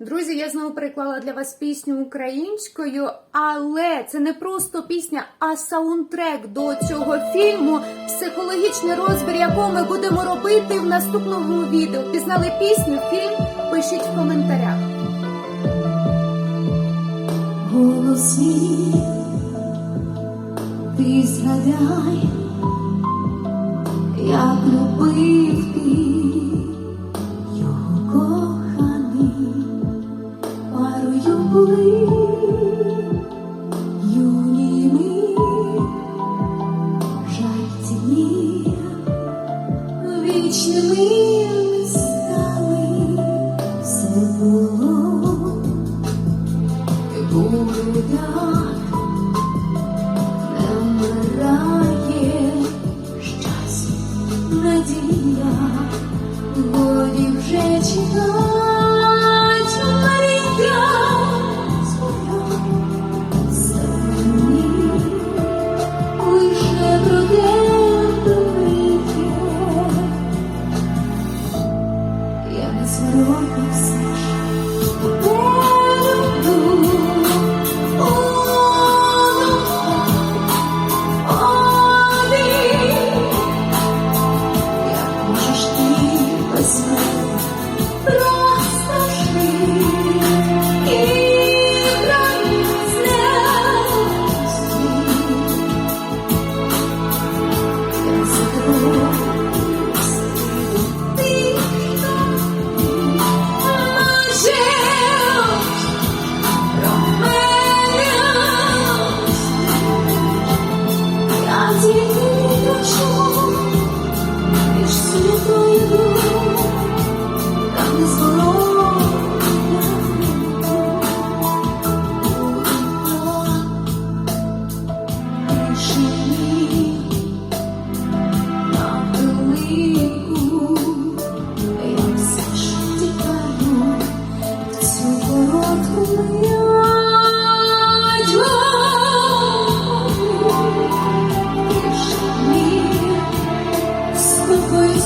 Друзі, я знову переклала для вас пісню українською, але це не просто пісня, а саундтрек до цього фільму, психологічний розбір, якого ми будемо робити в наступному відео. Пізнали пісню, фільм? Пишіть в коментарях. Голос мій, ти згадай, як любив ти вічними ми стали, все було. Вже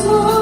small